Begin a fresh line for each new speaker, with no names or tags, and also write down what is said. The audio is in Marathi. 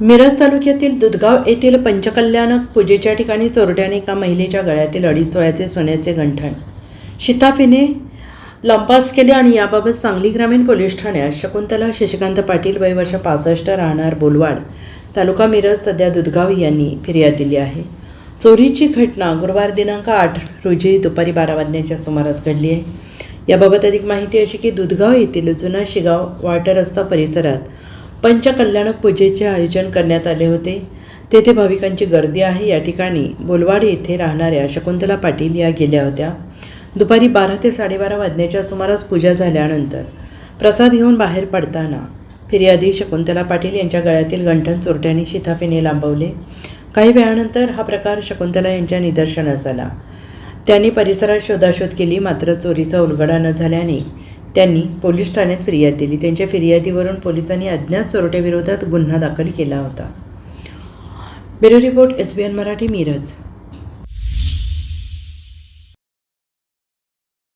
मिरज तालुक्यातील दुधगाव येथील पंचकल्याणक पूजेच्या ठिकाणी चोरट्याने एका महिलेच्या गळ्यातील अडीच सोळ्याचे सोन्याचे गंठण. शिताफीने लंपास केले आणि याबाबत सांगली ग्रामीण पोलीस ठाण्यात शकुंतला शशिकांत पाटील वय वर्ष पासष्ट राहणार बोलवाड तालुका मिरज सध्या दुधगाव यांनी फिर्याद दिली आहे. चोरीची घटना गुरुवार दिनांक आठ रोजी दुपारी बारा वाजण्याच्या सुमारास घडली आहे. याबाबत अधिक माहिती अशी की दुधगाव येथील जुना शिगाव वाटर रस्ता परिसरात पंचकल्याणक पूजेचे आयोजन करण्यात आले होते. तेथे भाविकांची गर्दी आहे. या ठिकाणी बोलवाड येथे राहणाऱ्या शकुंतला पाटील या गेल्या होत्या. दुपारी बारा ते साडेबारा वाजण्याच्या सुमारास पूजा झाल्यानंतर प्रसाद घेऊन बाहेर पडताना फिर्यादी शकुंतला पाटील यांच्या गळ्यातील गंठण चोरट्यांनी शिताफीने लांबवले. काही वेळानंतर हा प्रकार शकुंतला यांच्या निदर्शनास आला. त्यांनी परिसरात शोधाशोध केली मात्र चोरीचा उलगडा न झाल्याने त्यांनी पोलीस ठाण्यात फिर्याद दिली. त्यांच्या फिर्यादीवरून पोलिसांनी अज्ञात चोरट्याविरोधात गुन्हा दाखल केला होता. Bureau report S B N Marathi Miraj.